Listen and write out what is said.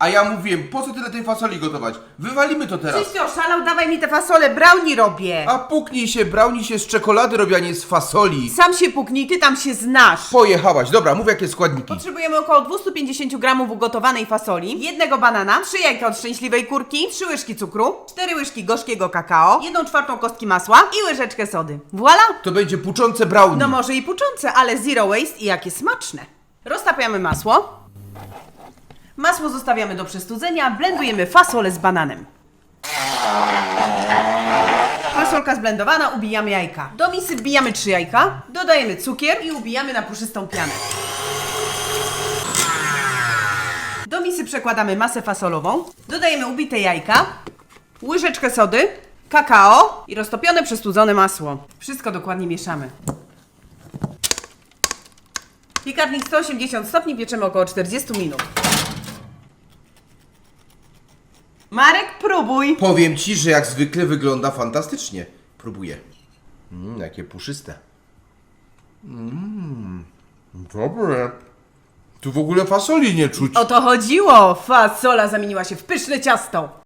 A ja mówiłem, po co tyle tej fasoli gotować? Wywalimy to teraz. Czyś ty oszalał, dawaj mi te fasole, brownie robię. A puknij się, brownie się z czekolady robi, a nie z fasoli. Sam się puknij, ty tam się znasz. Pojechałaś, dobra, mów jakie składniki. Potrzebujemy około 250 gramów ugotowanej fasoli, jednego banana, trzy jajka od szczęśliwej kurki, trzy łyżki cukru, cztery łyżki gorzkiego kakao, jedną czwartą kostki masła i łyżeczkę sody. Voila! To będzie puczące brownie. No może i puczące, ale zero waste i jakie smaczne. Roztapiamy masło. Masło zostawiamy do przestudzenia, blendujemy fasolę z bananem. Fasolka zblendowana, ubijamy jajka. Do misy wbijamy trzy jajka, dodajemy cukier i ubijamy na puszystą pianę. Do misy przekładamy masę fasolową, dodajemy ubite jajka, łyżeczkę sody, kakao i roztopione przestudzone masło. Wszystko dokładnie mieszamy. Piekarnik 180 stopni pieczemy około 40 minut. Marek, próbuj! Powiem ci, że jak zwykle wygląda fantastycznie. Próbuję. Mmm, jakie puszyste. Mmm, dobre. Tu w ogóle fasoli nie czuć. O to chodziło! Fasola zamieniła się w pyszne ciasto.